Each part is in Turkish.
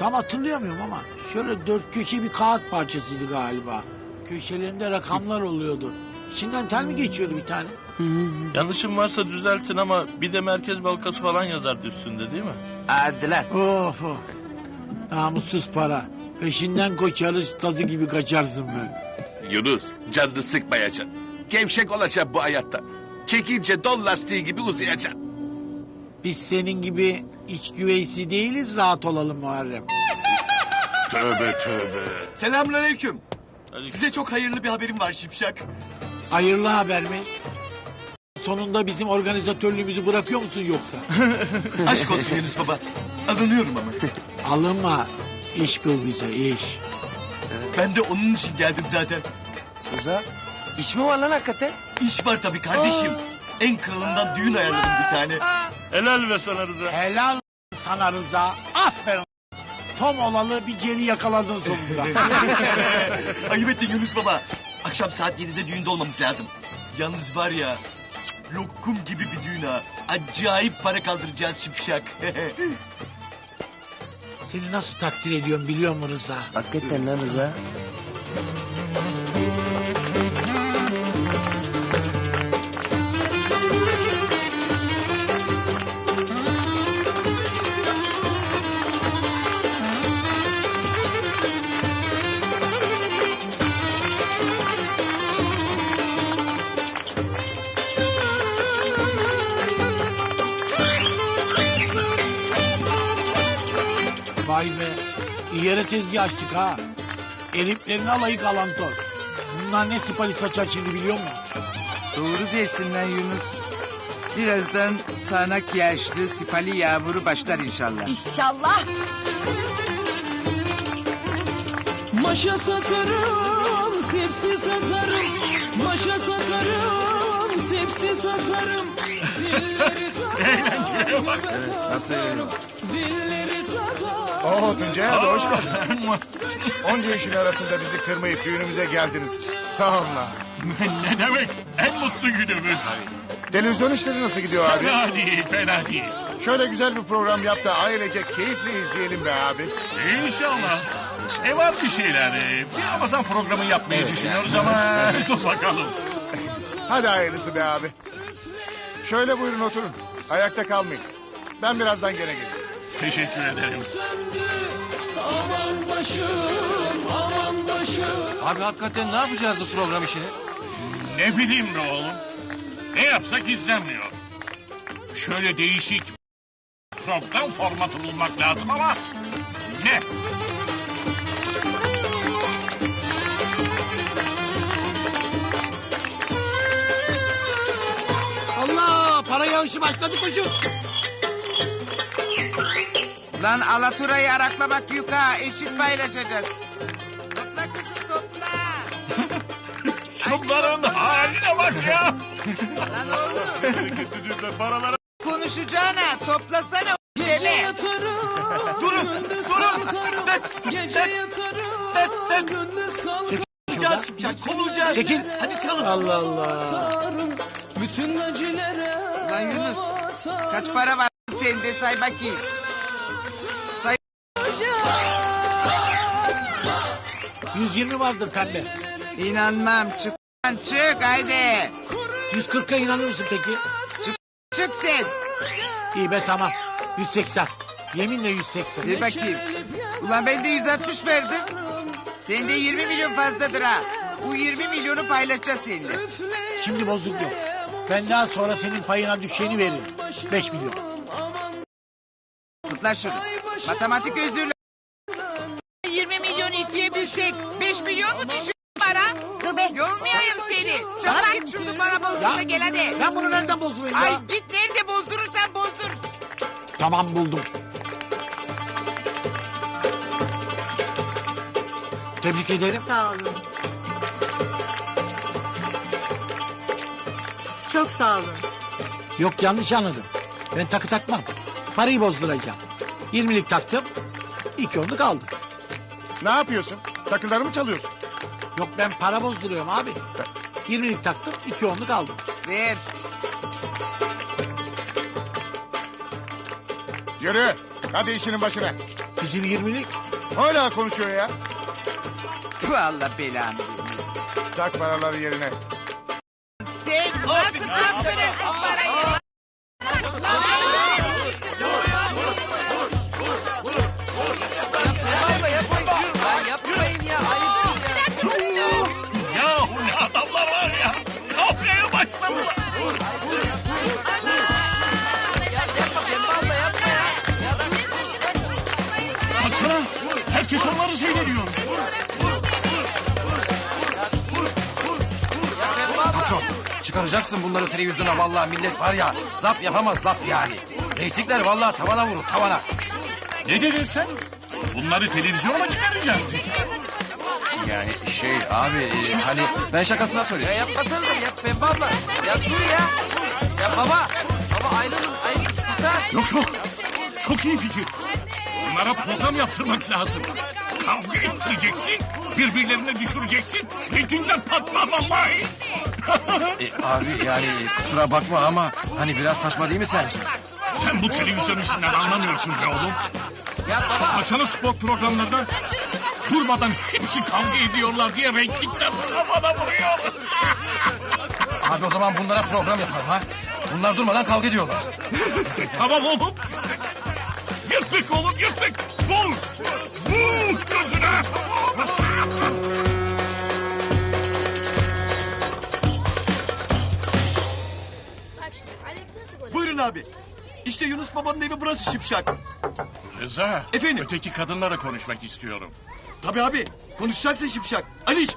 Tam hatırlayamıyorum ama şöyle dört köşe bir kağıt parçasıydı galiba. Köşelerinde rakamlar oluyordu. İçinden tel mi geçiyordu bir tane? Yanlışım varsa düzeltin ama bir de Merkez Bankası falan yazardı üstünde değil mi? Hadi lan. Of of. Namussuz para. Peşinden koşarız tazı gibi kaçarsın böyle. Yunus canını sıkmayacaksın. Gevşek olacaksın bu hayatta. Çekince don lastiği gibi uzayacaksın. Biz senin gibi iç güveysi değiliz rahat olalım Muharrem. Tövbe tövbe. Selamünaleyküm. Size çok hayırlı bir haberim var Şipşak. Hayırlı haber mi? Sonunda bizim organizatörlüğümüzü bırakıyor musun yoksa? Aşk olsun Yunus baba. Alınıyorum ama. Alınma. İş bul bize iş. Ben de onun için geldim zaten. Rıza. İş mi var lan hakikaten? İş var tabii kardeşim. En kralından düğün ayarladım bir tane. Helal ve sana Rıza. Helal sana Rıza. Aferin. Tom olalı bir geri yakaladın sonunda. Ayıp ettin Yunus baba. Akşam saat 7'de düğünde olmamız lazım. Yalnız var ya lokum gibi bir düğün ha. Acayip para kaldıracağız Şipşak. Seni nasıl takdir ediyorum biliyor musun Rıza? Hakikaten lan Rıza. Yere tezgah açtık ha. Eliplerini alayık alantor. Bunlar ne sipali saçar şimdi biliyor musun? Doğru dersin lan Yunus. Birazdan sağanak yağışlı sipali yağmuru başlar inşallah. İnşallah. Maşa satarım, sepsi satarım. Maşa satarım, sepsi satarım. Zilleri takarım. Nasıl eğleniyor? Oo Tuncay abi hoş geldin. Onca işin arasında bizi kırmayıp düğünümüze geldiniz. Sağ olun abi. Ne demek? En mutlu günümüz. Televizyon işleri nasıl gidiyor abi? Fena değil, fena değil. Şöyle güzel bir program yap da ailecek keyifle izleyelim be abi. İnşallah. E var bir şeyler. e, Bir Ramazan programı yapmayı düşünüyoruz ama dur bakalım. Hadi hayırlısı be abi. Şöyle buyurun oturun. Ayakta kalmayın. Ben birazdan gene gelirim. Teşekkür ederim. Söndü. Aman başım, aman başım. Abi hakikaten ne yapacağız bu program işini? Ne bileyim be oğlum. Ne yapsak izlenmiyor. Şöyle değişik program formatı bulmak lazım ama ne? Allah para yağışı başladı koşun. Lan alaturayı araklamak yok ha. Eşit paylaşacağız. Topla kızım topla. Şunların haline bak ya. Lan oğlum. Paralara Konuşacağına toplasana. Gece yatarım, Durun, durun. Gece yatarım, gündüz kalkarım. Kovulacağız kovulacağız. Çekil. Hadi çalın. Allah Allah. Bütün acilere Lan Yunus. Kaç para var sende say bakayım. 120 vardır pembe. İnanmam. Çık lan çık haydi. 140'a inanır mısın peki? Çık sen. İyi be tamam. 180. Yeminle 180. Bir bakayım. Ulan ben de 160 verdim. Sende 20 milyon fazladır ha. Bu 20 milyonu paylaşacağız seninle. Şimdi bozuk yok. Benden sonra senin payına düşeni veririm. 5 milyon. Tut lan şunu. Matematik özürlü. 20 milyon ikiye bölsek 5 milyon mu düşün para? Dur be. Yormayayım seni. Çabuk git şunu bana bozdur da gel hadi. Ben bunu nereden bozdurayım ya? Ay git nerede bozdurursan bozdur. Tamam buldum. Tebrik ederim. Sağ olun. Çok sağ olun. Yok yanlış anladım. Ben takı takmam. Parayı bozduracağım. 20'lik taktım. İki onluk aldım. Ne yapıyorsun? Takıları mı çalıyorsun? Yok ben para bozduruyorum abi. 20'lik taktım. iki onluk aldım. Ver. Yürü. Hadi işinin başına. Bizim 20'lik. Hala konuşuyor ya. Tüh Allah belanı vermesin. Tak paraları yerine. Çıkaracaksın bunları televizyona vallahi millet var ya zap yapamaz zap yani. Reytingler vallahi tavana vurur tavana. Ne dedin sen? Bunları televizyona mı çıkaracağız? Yani şey abi e, hani ben şakasına Ya söyledim. yapmasana da yap Pembe abla. Ya dur ya. Ya baba. Baba ayrılın. Ayrılın. Yok yok. Çok iyi fikir. Bunlara program yaptırmak lazım. Kavga ettireceksin, birbirlerine düşüreceksin. Reytingler patlar vallahi. E, abi yani kusura bakma ama hani biraz saçma değil mi sence? Sen bu televizyon işinden anlamıyorsun be oğlum. Ya baba. Baksana spor programlarında durmadan hepsi kavga ediyorlar diye reytingler tavana vuruyor. Abi o zaman bunlara program yapalım ha. Bunlar durmadan kavga ediyorlar. tamam oğlum. Yırttık oğlum yırttık. Vur. Vur gözüne. Buyurun abi. İşte Yunus babanın evi burası Şipşak. Rıza. Efendim? Öteki kadınlara konuşmak istiyorum. Tabii abi. Konuşacaksın Şipşak. Aliş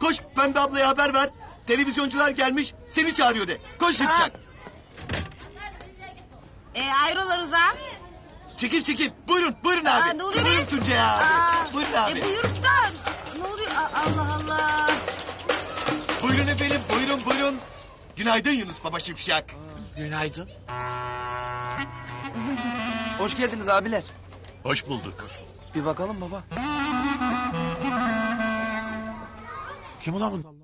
koş Pembe ablaya haber ver. Televizyoncular gelmiş seni çağırıyor de. Koş Şipşak. E, hayrola Rıza? Çekil çekil. Buyurun buyurun abi. Aa, ne oluyor buyurun be? Tuncay abi. Aa, Buyurun abi. E, buyur da. Ne oluyor? Aa, Allah Allah. Buyurun efendim buyurun buyurun. Günaydın Yunus baba Şipşak. Günaydın. Hoş geldiniz abiler. Hoş bulduk. Bir bakalım baba. Kim ulan bu?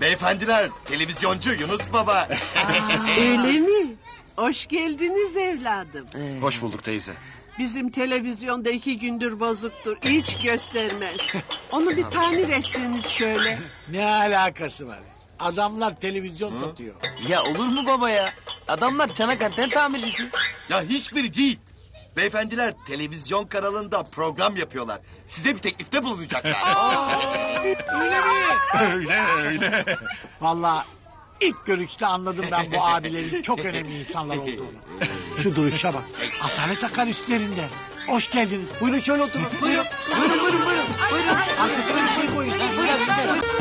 Beyefendiler televizyoncu Yunus baba. Öyle mi? Hoş geldiniz evladım. Hoş bulduk teyze. Bizim televizyonda iki gündür bozuktur. Hiç göstermez. Onu bir tamir etseniz şöyle. Ne alakası var? Adamlar televizyon satıyor. Ya olur mu baba ya? Adamlar çanak anten tamircisi. ya hiçbiri değil. Beyefendiler televizyon kanalında program yapıyorlar. Size bir teklifte bulunacaklar. Öyle mi? Öyle öyle. Vallahi ilk görüşte anladım ben bu abilerin çok önemli insanlar olduğunu. Şu duruşa bak. Asalet akar üstlerinde. Hoş geldiniz. Buyurun şöyle oturun. Buyurun. Buyurun buyurun buyurun. buyurun.